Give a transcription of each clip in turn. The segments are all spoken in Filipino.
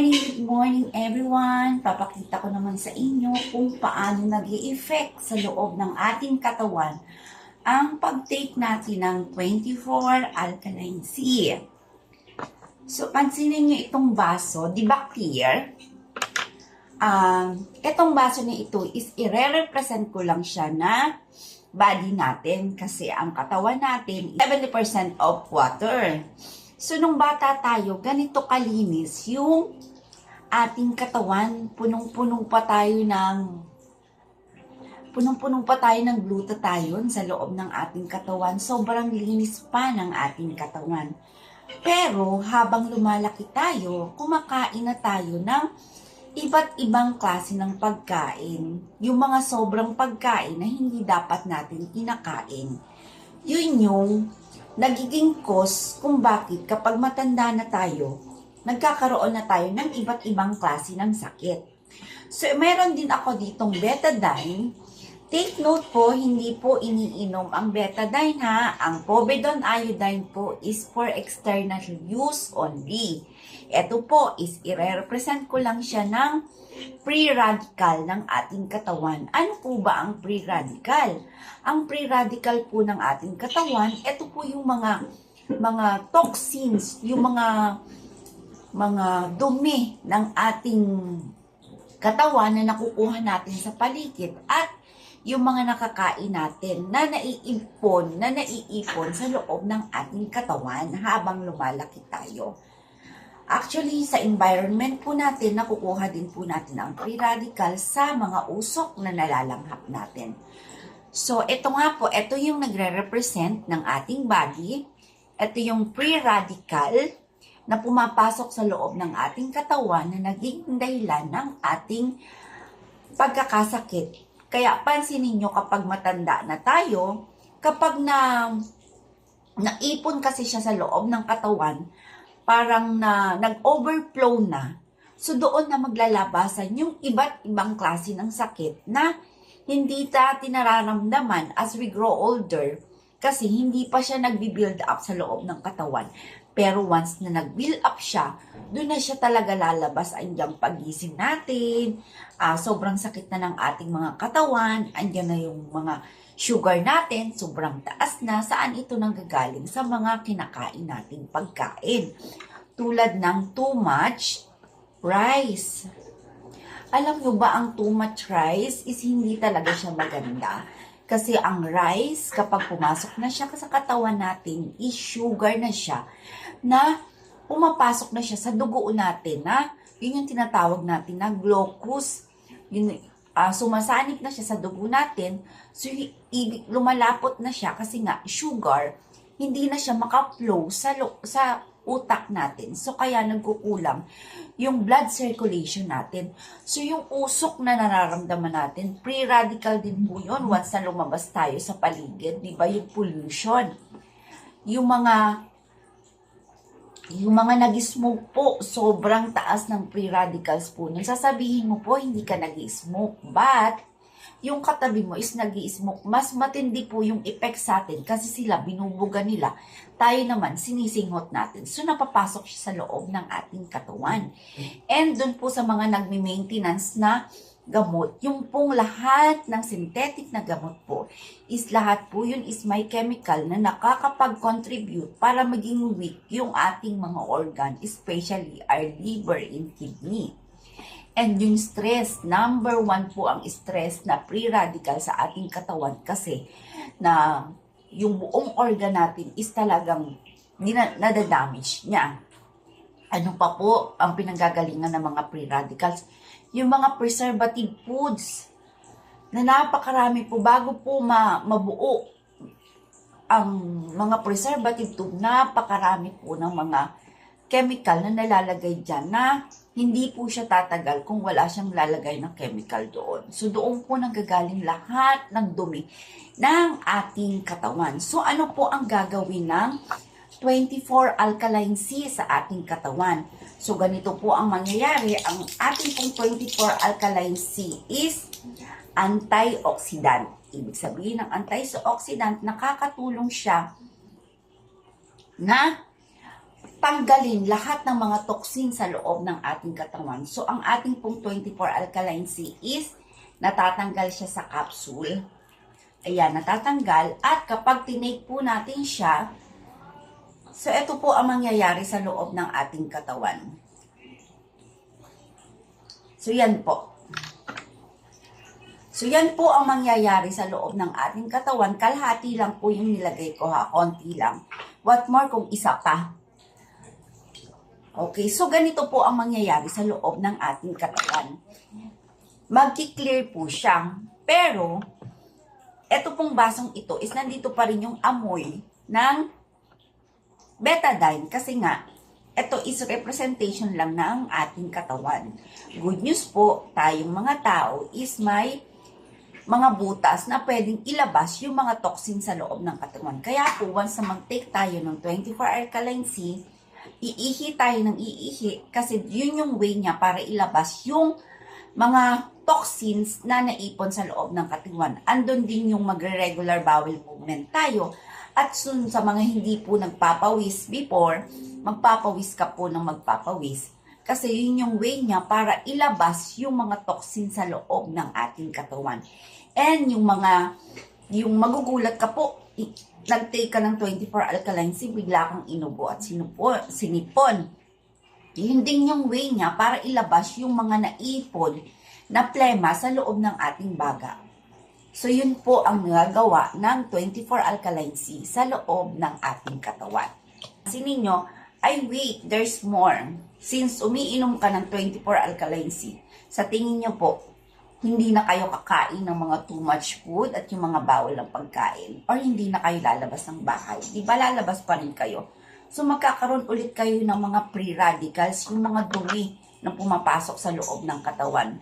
Good morning everyone! Papakita ko naman sa inyo kung paano nag effect sa loob ng ating katawan ang pag-take natin ng 24 alkaline C. So, pansinin nyo itong baso, di ba clear? Um, itong baso na ito is i-represent ko lang siya na body natin kasi ang katawan natin is 70% of water. So, nung bata tayo, ganito kalinis yung ating katawan, punong-punong pa tayo ng punong-punong pa tayo ng glutathione sa loob ng ating katawan. Sobrang linis pa ng ating katawan. Pero habang lumalaki tayo, kumakain na tayo ng iba't ibang klase ng pagkain. Yung mga sobrang pagkain na hindi dapat natin kinakain. Yun yung nagiging cause kung bakit kapag matanda na tayo, nagkakaroon na tayo ng iba't ibang klase ng sakit. So, meron din ako ditong betadine. Take note po, hindi po iniinom ang betadine ha. Ang povidone iodine po is for external use only. Ito po is i-represent ko lang siya ng free radical ng ating katawan. Ano po ba ang free radical? Ang free radical po ng ating katawan, ito po yung mga mga toxins, yung mga mga dumi ng ating katawan na nakukuha natin sa paligid at yung mga nakakain natin na naiipon, na naiipon sa loob ng ating katawan habang lumalaki tayo. Actually, sa environment po natin, nakukuha din po natin ang free radical sa mga usok na nalalanghap natin. So, ito nga po, ito yung nagre-represent ng ating body. Ito yung free radical na pumapasok sa loob ng ating katawan na naging dahilan ng ating pagkakasakit. Kaya pansinin nyo kapag matanda na tayo, kapag na naipon kasi siya sa loob ng katawan, parang na nag-overflow na, so doon na maglalabasan yung iba't ibang klase ng sakit na hindi natin nararamdaman as we grow older kasi hindi pa siya nagbi-build up sa loob ng katawan. Pero once na nag-build up siya, doon na siya talaga lalabas. Andiyan pagising natin, ah, sobrang sakit na ng ating mga katawan, andyan na yung mga sugar natin, sobrang taas na. Saan ito nanggagaling? Sa mga kinakain nating pagkain. Tulad ng too much rice. Alam nyo ba ang too much rice is hindi talaga siya maganda. Kasi ang rice, kapag pumasok na siya sa katawan natin, is sugar na siya na pumapasok na siya sa dugo natin na yun yung tinatawag natin na glucose. Yun, ah, sumasanib na siya sa dugo natin. So, lumalapot na siya kasi nga sugar, hindi na siya makaplow sa, sa utak natin. So, kaya nagkukulang yung blood circulation natin. So, yung usok na nararamdaman natin, pre-radical din po yun once na lumabas tayo sa paligid. Di ba? Yung pollution. Yung mga yung mga nag-smoke po, sobrang taas ng free radicals po. Nung sasabihin mo po, hindi ka nag-smoke. But, yung katabi mo is nag smoke mas matindi po yung effect sa atin kasi sila binubuga nila. Tayo naman, sinisinghot natin. So, napapasok siya sa loob ng ating katawan. And dun po sa mga nagme-maintenance na gamot, yung pong lahat ng synthetic na gamot po, is lahat po yun is may chemical na nakakapag-contribute para maging weak yung ating mga organ, especially our liver and kidney. And yung stress, number one po ang stress na pre-radical sa ating katawan kasi na yung buong organ natin is talagang nadadamage niya. Ano pa po ang pinanggagalingan ng mga pre-radicals? Yung mga preservative foods na napakarami po bago po ma- mabuo ang mga preservative tube, napakarami po ng mga chemical na nalalagay dyan na hindi po siya tatagal kung wala siyang lalagay ng chemical doon. So doon po nanggagaling lahat ng dumi ng ating katawan. So ano po ang gagawin ng 24 alkaline C sa ating katawan? So ganito po ang mangyayari. Ang ating pong 24 alkaline C is antioxidant. Ibig sabihin ng antioxidant, nakakatulong siya na tanggalin lahat ng mga toxin sa loob ng ating katawan. So, ang ating pong 24 alkaline C is natatanggal siya sa capsule. Ayan, natatanggal. At kapag tinake po natin siya, so ito po ang mangyayari sa loob ng ating katawan. So, yan po. So, yan po ang mangyayari sa loob ng ating katawan. Kalahati lang po yung nilagay ko ha, konti lang. What more kung isa pa? Okay, so ganito po ang mangyayari sa loob ng ating katawan. Magki-clear po siya. Pero, eto pong basong ito is nandito pa rin yung amoy ng betadine kasi nga, ito is representation lang ng ating katawan. Good news po, tayong mga tao is may mga butas na pwedeng ilabas yung mga toxin sa loob ng katawan. Kaya po, once na mag-take tayo ng 24 alkaline C, iihi tayo ng iihi kasi yun yung way niya para ilabas yung mga toxins na naipon sa loob ng katawan. Andun din yung magre-regular bowel movement tayo. At soon sa mga hindi po nagpapawis before, magpapawis ka po ng magpapawis. Kasi yun yung way niya para ilabas yung mga toxin sa loob ng ating katawan. And yung mga, yung magugulat ka po, nag-take ka ng 24 alkaline C, bigla kang inubo at sinupo, sinipon. Yun din yung way niya para ilabas yung mga naipon na plema sa loob ng ating baga. So yun po ang nagagawa ng 24 alkaline C sa loob ng ating katawan. Kasi ninyo, ay wait, there's more. Since umiinom ka ng 24 alkaline C, sa tingin nyo po, hindi na kayo kakain ng mga too much food at yung mga bawal ng pagkain or hindi na kayo lalabas ng bahay. Di ba lalabas pa rin kayo? So magkakaroon ulit kayo ng mga free radicals, yung mga dumi na pumapasok sa loob ng katawan.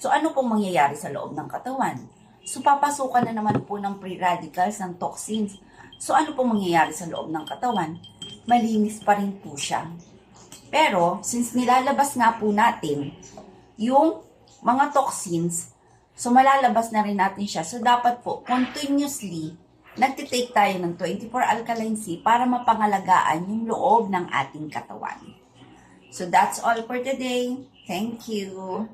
So ano pong mangyayari sa loob ng katawan? So papasukan na naman po ng free radicals, ng toxins. So ano pong mangyayari sa loob ng katawan? Malinis pa rin po siya. Pero since nilalabas nga po natin yung mga toxins, so malalabas na rin natin siya. So dapat po continuously nagtitake tayo ng 24 alkaline C para mapangalagaan yung loob ng ating katawan. So that's all for today. Thank you.